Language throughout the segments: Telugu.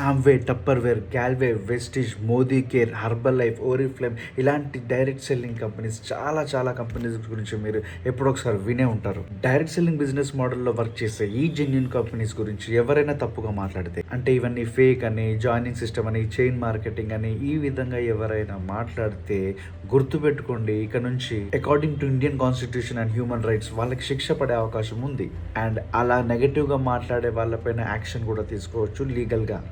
Amway Tupperware Galway Vestige Modicare Herbalife Oriflame ఇలాంటి డైరెక్ట్ సెల్లింగ్ కంపెనీస్ చాలా చాలా కంపెనీస్ గురించి మీరు ఎప్పుడొకసారి వినే ఉంటారు. డైరెక్ట్ సెల్లింగ్ బిజినెస్ మోడల్లో వర్క్ చేసే ఈ జెన్యున్ కంపెనీస్ గురించి ఎవరైనా తప్పుగా మాట్లాడితే అంటే ఇవన్నీ ఫేక్ అని జాయినింగ్ సిస్టమ్ అని చైన్ మార్కెటింగ్ అని ఈ విధంగా ఎవరైనా మాట్లాడితే గుర్తుపెట్టుకోండి. ఇక నుంచి according to Indian constitution and human rights వాళ్ళకి శిక్ష పడే అవకాశం ఉంది. అండ్ అలా నెగటివ్గా మాట్లాడే వాళ్ళపైన యాక్షన్ కూడా తీసుకోవచ్చు లీగల్గా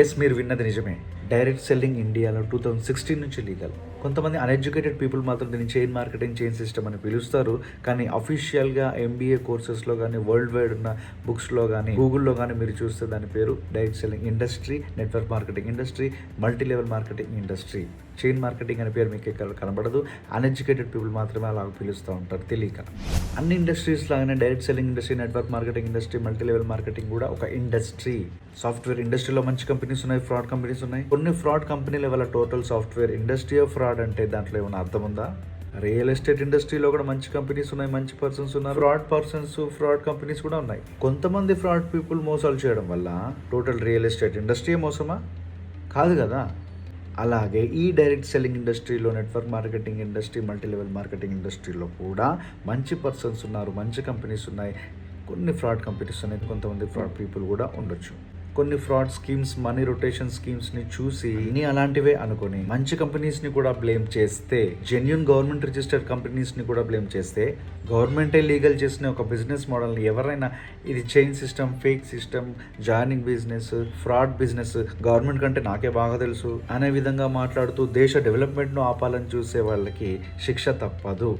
ఎస్ మీరు విన్నది నిజమే. డైరెక్ట్ సెల్లింగ్ ఇండియాలో టూ థౌజండ్ సిక్స్టీన్ నుంచి లీగల్ కొంతమంది అన్ఎడ్యుకేటెడ్ పీపుల్ మాత్రం దీన్ని చైన్ మార్కెటింగ్ చైన్ సిస్టమ్ అని పిలుస్తారు. కానీ అఫీషియల్గా ఎంబీఏ కోర్సెస్లో కానీ వరల్డ్ వైడ్ ఉన్న బుక్స్లో కానీ గూగుల్లో కానీ మీరు చూస్తే దాని పేరు direct selling industry network marketing industry multi level marketing industry chain marketing అనే పేరు మీకు ఎక్కడ కనబడదు. అన్ఎడ్యుకేటెడ్ పీపుల్ మాత్రమే అలా పిలుస్తూ ఉంటారు తెలియక. అన్ని ఇండస్ట్రీస్ లాగానే direct selling industry network marketing industry multi level marketing కూడా ఒక ఇండస్ట్రీ సాఫ్ట్వేర్ ఇండస్ట్రీలో మంచి కంపెనీస్ ఉన్నాయి ఫ్రాడ్ కంపెనీస్ ఉన్నాయి. కొన్ని ఫ్రాడ్ కంపెనీల వల్ల total software industry of fraud అంటే దాంట్లో ఏమైనా అర్థం ఉందా? రియల్ ఎస్టేట్ ఇండస్ట్రీలో కూడా మంచి కంపెనీస్ ఉన్నాయి మంచి పర్సన్స్ ఉన్నారు. ఫ్రాడ్ పర్సన్స్ ఫ్రాడ్ కంపెనీస్ కూడా ఉన్నాయి. కొంతమంది ఫ్రాడ్ పీపుల్ మోసాలు చేయడం వల్ల టోటల్ రియల్ ఎస్టేట్ ఇండస్ట్రీ మోసమా? కాదు కదా. అలాగే ఈ డైరెక్ట్ సెల్లింగ్ ఇండస్ట్రీలో network marketing industry multi level marketing ఇండస్ట్రీలో కూడా మంచి పర్సన్స్ ఉన్నారు మంచి కంపెనీస్ ఉన్నాయి. కొన్ని ఫ్రాడ్ కంపెనీస్ ఉన్నాయి కొంతమంది ఫ్రాడ్ పీపుల్ కూడా ఉండొచ్చు. కొన్ని ఫ్రాడ్ స్కీమ్స్ మనీ రొటేషన్ స్కీమ్స్ని చూసి ఇన్ని అలాంటివే అనుకొని మంచి కంపెనీస్ని కూడా బ్లేమ్ చేస్తే జెన్యున్ గవర్నమెంట్ రిజిస్టర్డ్ కంపెనీస్ని కూడా బ్లేమ్ చేస్తే గవర్నమెంటే లీగల్ చేసిన ఒక బిజినెస్ మోడల్ని ఎవరైనా ఇది chain system fake system joining business fraud business government కంటే నాకే బాగా తెలుసు అనే విధంగా మాట్లాడుతూ దేశ డెవలప్మెంట్ను ఆపాలని చూసే వాళ్ళకి శిక్ష తప్పదు.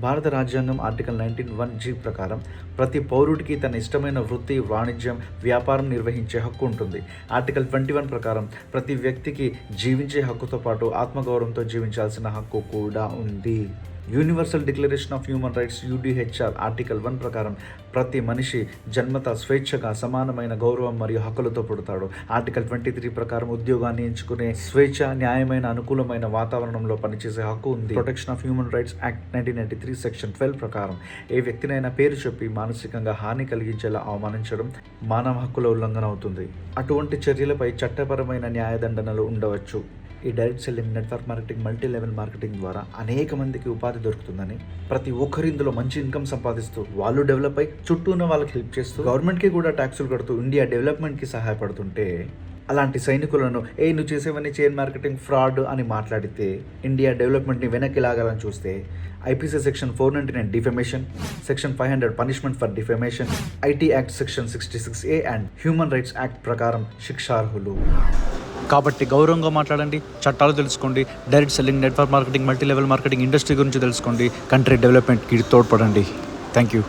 భారత రాజ్యాంగం ఆర్టికల్ నైన్టీన్ వన్ జీ ప్రకారం ప్రతి పౌరుడికి తన ఇష్టమైన వృత్తి వాణిజ్యం వ్యాపారం నిర్వహించే హక్కు ఉంటుంది. ఆర్టికల్ ట్వంటీ వన్ ప్రకారం ప్రతి వ్యక్తికి జీవించే హక్కుతో పాటు ఆత్మగౌరవంతో జీవించాల్సిన హక్కు కూడా ఉంది. Universal Declaration of Human Rights UDHR article one ప్రకారం ప్రతి మనిషి జన్మత స్వేచ్ఛగా సమానమైన గౌరవం మరియు హక్కులతో పుడతాడు. ఆర్టికల్ ట్వంటీ త్రీ ప్రకారం ఉద్యోగాన్ని ఎంచుకునే స్వేచ్ఛ న్యాయమైన అనుకూలమైన వాతావరణంలో పనిచేసే హక్కు ఉంది. Protection of Human Rights Act nineteen ninety three section twelve ప్రకారం ఏ వ్యక్తినైనా పేరు చెప్పి మానసికంగా హాని కలిగించేలా అవమానించడం మానవ హక్కుల ఉల్లంఘన అవుతుంది. అటువంటి చర్యలపై చట్టపరమైన న్యాయదండనలు ఉండవచ్చు. ఈ direct selling network marketing multi level marketing ద్వారా అనేక మందికి ఉపాధి దొరుకుతుందని ప్రతి ఒక్కరు ఇందులో మంచి ఇన్కమ్ సంపాదిస్తూ వాళ్ళు డెవలప్ అయి చుట్టూ ఉన్న వాళ్ళకి హెల్ప్ చేస్తూ గవర్నమెంట్కి కూడా ట్యాక్సులు కడుతూ ఇండియా డెవలప్మెంట్కి సహాయపడుతుంటే అలాంటి సైనికులను ఏ నువ్వు చేసేవన్నీ చైన్ మార్కెటింగ్ ఫ్రాడ్ అని మాట్లాడితే ఇండియా డెవలప్మెంట్ని వెనక్కి లాగాలని చూస్తే IPC section four ninety nine defamation section five hundred punishment for defamation IT Act section sixty six A and human rights act ప్రకారం శిక్షార్హులు. కాబట్టి గౌరవంగా మాట్లాడండి చట్టాలు తెలుసుకోండి direct selling network marketing multi level marketing industry గురించి తెలుసుకోండి కంట్రీ డెవలప్మెంట్కి తోడ్పడండి. Thank you